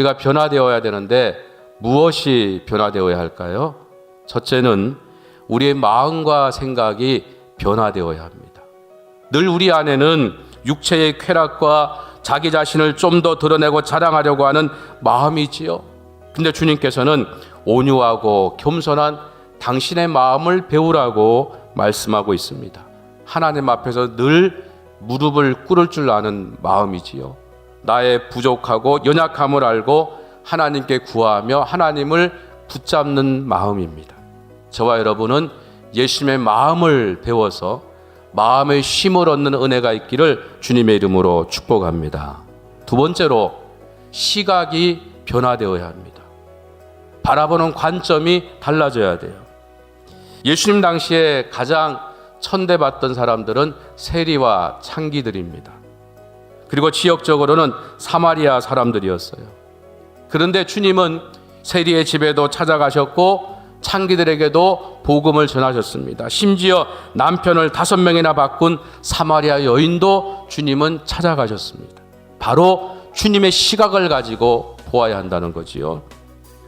우리가 변화되어야 되는데 무엇이 변화되어야 할까요? 첫째는 우리의 마음과 생각이 변화되어야 합니다. 늘 우리 안에는 육체의 쾌락과 자기 자신을 좀 더 드러내고 자랑하려고 하는 마음이지요. 근데 주님께서는 온유하고 겸손한 당신의 마음을 배우라고 말씀하고 있습니다. 하나님 앞에서 늘 무릎을 꿇을 줄 아는 마음이지요. 나의 부족하고 연약함을 알고 하나님께 구하며 하나님을 붙잡는 마음입니다. 저와 여러분은 예수님의 마음을 배워서 마음의 쉼을 얻는 은혜가 있기를 주님의 이름으로 축복합니다. 두 번째로 시각이 변화되어야 합니다. 바라보는 관점이 달라져야 돼요. 예수님 당시에 가장 천대받던 사람들은 세리와 창기들입니다. 그리고 지역적으로는 사마리아 사람들이었어요. 그런데 주님은 세리의 집에도 찾아가셨고 창기들에게도 복음을 전하셨습니다. 심지어 남편을 다섯 명이나 바꾼 사마리아 여인도 주님은 찾아가셨습니다. 바로 주님의 시각을 가지고 보아야 한다는 거지요.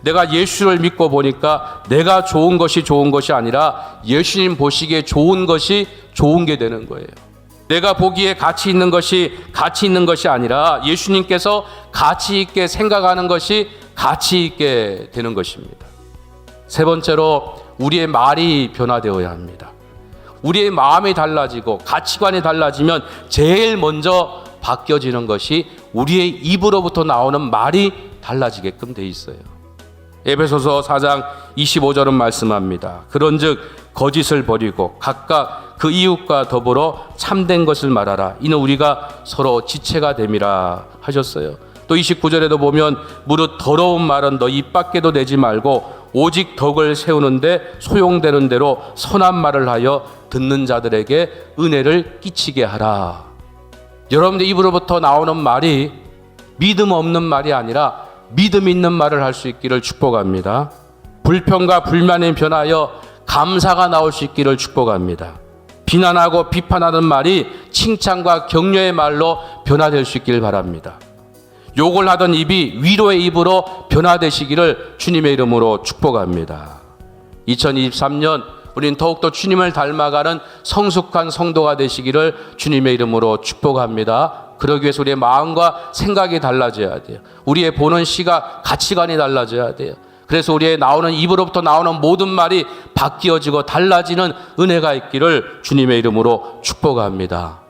내가 예수를 믿고 보니까 내가 좋은 것이 좋은 것이 아니라 예수님 보시기에 좋은 것이 좋은 게 되는 거예요. 내가 보기에 가치 있는 것이 가치 있는 것이 아니라 예수님께서 가치 있게 생각하는 것이 가치 있게 되는 것입니다. 세 번째로 우리의 말이 변화되어야 합니다. 우리의 마음이 달라지고 가치관이 달라지면 제일 먼저 바뀌어지는 것이 우리의 입으로부터 나오는 말이 달라지게끔 돼 있어요. 에베소서 4장 25절은 말씀합니다. 그런즉 거짓을 버리고 각각 그 이웃과 더불어 참된 것을 말하라. 이는 우리가 서로 지체가 됨이라 하셨어요. 또 29절에도 보면 무릇 더러운 말은 너 입 밖에도 내지 말고 오직 덕을 세우는데 소용되는 대로 선한 말을 하여 듣는 자들에게 은혜를 끼치게 하라. 여러분들 입으로부터 나오는 말이 믿음 없는 말이 아니라 믿음 있는 말을 할 수 있기를 축복합니다. 불평과 불만이 변하여 감사가 나올 수 있기를 축복합니다. 비난하고 비판하는 말이 칭찬과 격려의 말로 변화될 수 있기를 바랍니다. 욕을 하던 입이 위로의 입으로 변화되시기를 주님의 이름으로 축복합니다. 2023년 우리는 더욱더 주님을 닮아가는 성숙한 성도가 되시기를 주님의 이름으로 축복합니다. 그러기 위해서 우리의 마음과 생각이 달라져야 돼요. 우리의 보는 시각, 가치관이 달라져야 돼요. 그래서 우리의 나오는 입으로부터 나오는 모든 말이 바뀌어지고 달라지는 은혜가 있기를 주님의 이름으로 축복합니다.